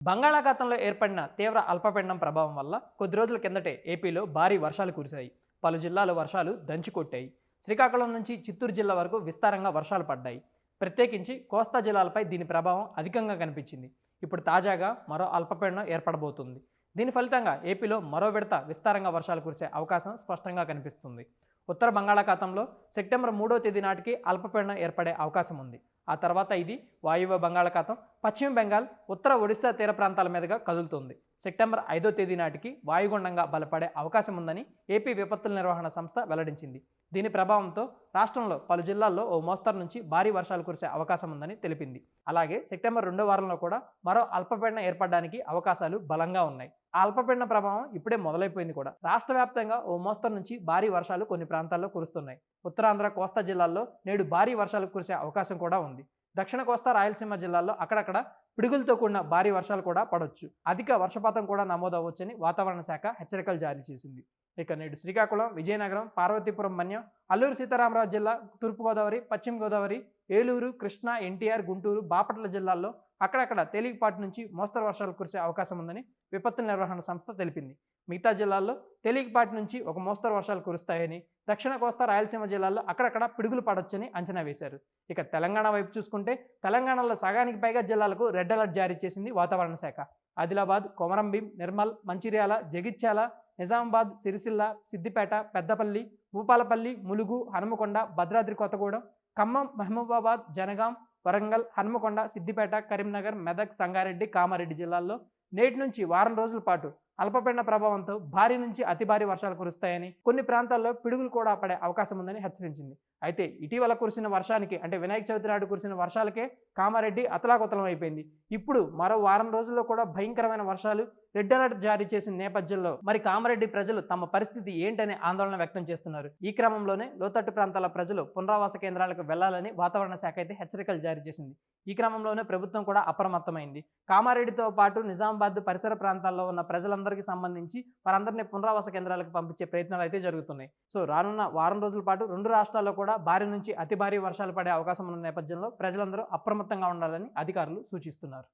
బంగాళాఖాతంలో ఏర్పడిన తీవ్ర అల్పపీడనం ప్రభావం వల్ల కొద్ది రోజుల కిందటే ఏపీలో భారీ వర్షాలు కురిశాయి. పలు జిల్లాల వర్షాలు దంచికొట్టాయి. శ్రీకాకుళం నుంచి చిత్తూరు జిల్లా వరకు విస్తారంగా వర్షాలు పడ్డాయి. ప్రత్యేకించి కోస్తా జిల్లాలపై దీని ప్రభావం అధికంగా కనిపించింది. ఇప్పుడు తాజాగా మరో అల్పపీడనం ఏర్పడబోతుంది. దీని ఫలితంగా ఏపీలో మరో విడత విస్తారంగా వర్షాలు కురిసే అవకాశం స్పష్టంగా కనిపిస్తుంది. ఉత్తర బంగాళాఖాతంలో సెప్టెంబర్ మూడో తేదీ నాటికి అల్పపీడనం ఏర్పడే అవకాశం ఉంది. ఆ తర్వాత ఇది వాయువ్య బంగాళాఖాతం పశ్చిమ బెంగాల్ ఉత్తర ఒడిశా తీర ప్రాంతాల మీదుగా కదులుతుంది. సెప్టెంబర్ ఐదో తేదీ నాటికి వాయుగుండంగా బలపడే అవకాశం ఉందని ఏపీ విపత్తుల నిర్వహణ సంస్థ వెల్లడించింది. దీని ప్రభావంతో రాష్ట్రంలో పలు జిల్లాల్లో ఓ మోస్తరు నుంచి భారీ వర్షాలు కురిసే అవకాశం ఉందని తెలిపింది. అలాగే సెప్టెంబర్ రెండో వారంలో కూడా మరో అల్పపీడనం ఏర్పడడానికి అవకాశాలు బలంగా ఉన్నాయి. ఆ అల్పపీడన ప్రభావం ఇప్పుడే మొదలైపోయింది కూడా. రాష్ట్ర వ్యాప్తంగా ఓ మోస్తరు నుంచి భారీ వర్షాలు కొన్ని ప్రాంతాల్లో కురుస్తున్నాయి. ఉత్తరాంధ్ర కోస్తా జిల్లాల్లో నేడు భారీ వర్షాలు కురిసే అవకాశం కూడా ఉంది. దక్షిణ కోస్తా రాయలసీమ జిల్లాల్లో అక్కడక్కడ పిడుగులతో కూడిన భారీ వర్షాలు కూడా పడవచ్చు అధిక వర్షపాతం కూడా నమోదవచ్చని వాతావరణ శాఖ హెచ్చరికలు జారీ చేసింది. ఇక నేడు శ్రీకాకుళం విజయనగరం పార్వతీపురం మన్యం అల్లూరు సీతారామరాజు జిల్లా తూర్పుగోదావరి పశ్చిమ గోదావరి ఏలూరు కృష్ణా ఎన్టీఆర్ గుంటూరు బాపట్ల జిల్లాల్లో అక్కడక్కడ తేలికపాటి నుంచి మోస్తరు వర్షాలు కురిసే అవకాశం ఉందని విపత్తు నిర్వహణ సంస్థ తెలిపింది. మిగతా జిల్లాల్లో తేలికపాటి నుంచి ఒక మోస్తరు వర్షాలు కురుస్తాయని దక్షిణ కోస్తా రాయలసీమ జిల్లాల్లో అక్కడక్కడ పిడుగులు పడొచ్చని అంచనా వేశారు. ఇక తెలంగాణ వైపు చూసుకుంటే తెలంగాణలో సగానికి పైగా జిల్లాలకు రెడ్ అలర్ట్ జారీ చేసింది వాతావరణ శాఖ. ఆదిలాబాద్ కొమరంభీం నిర్మల్ మంచిర్యాల జగిత్యాల నిజామాబాద్ సిరిసిల్ల సిద్దిపేట పెద్దపల్లి భూపాలపల్లి ములుగు హనుమకొండ భద్రాద్రి కొత్తగూడెం ఖమ్మం మహబూబాబాద్ జనగాం వరంగల్ హన్మకొండ సిద్దిపేట కరీంనగర్ మెదక్ సంగారెడ్డి కామారెడ్డి జిల్లాల్లో నేటి నుంచి వారం రోజుల పాటు అల్పపీడన ప్రభావంతో భారీ నుంచి అతి భారీ వర్షాలు కురుస్తాయని కొన్ని ప్రాంతాల్లో పిడుగులు కూడా పడే అవకాశం ఉందని హెచ్చరించింది. అయితే ఇటీవల కురిసిన వర్షానికి అంటే వినాయక చవితి నాడు కురిసిన వర్షాలకే కామారెడ్డి అతలాకుతలం అయిపోయింది. ఇప్పుడు మరో వారం రోజుల్లో కూడా భయంకరమైన వర్షాలు రెడ్ అలర్ట్ జారీ చేసిన నేపథ్యంలో మరి కామారెడ్డి ప్రజలు తమ పరిస్థితి ఏంటనే ఆందోళన వ్యక్తం చేస్తున్నారు. ఈ క్రమంలోనే లోతట్టు ప్రాంతాల ప్రజలు పునరావాస కేంద్రాలకు వెళ్ళాలని వాతావరణ శాఖ అయితే హెచ్చరికలు జారీ చేసింది. ఈ క్రమంలోనే ప్రభుత్వం కూడా అప్రమత్తమైంది. కామారెడ్డితో పాటు నిజామాబాద్ పరిసర ప్రాంతాల్లో ఉన్న ప్రజలందరూ ప్రజలందరికీ సంబంధించి వారందరినీ పునరావాస కేంద్రాలకు పంపించే ప్రయత్నాలు అయితే జరుగుతున్నాయి. సో రానున్న వారం రోజుల పాటు రెండు రాష్ట్రాల్లో కూడా భారీ నుంచి అతి భారీ వర్షాలు పడే అవకాశం ఉన్న నేపథ్యంలో ప్రజలందరూ అప్రమత్తంగా ఉండాలని అధికారులు సూచిస్తున్నారు.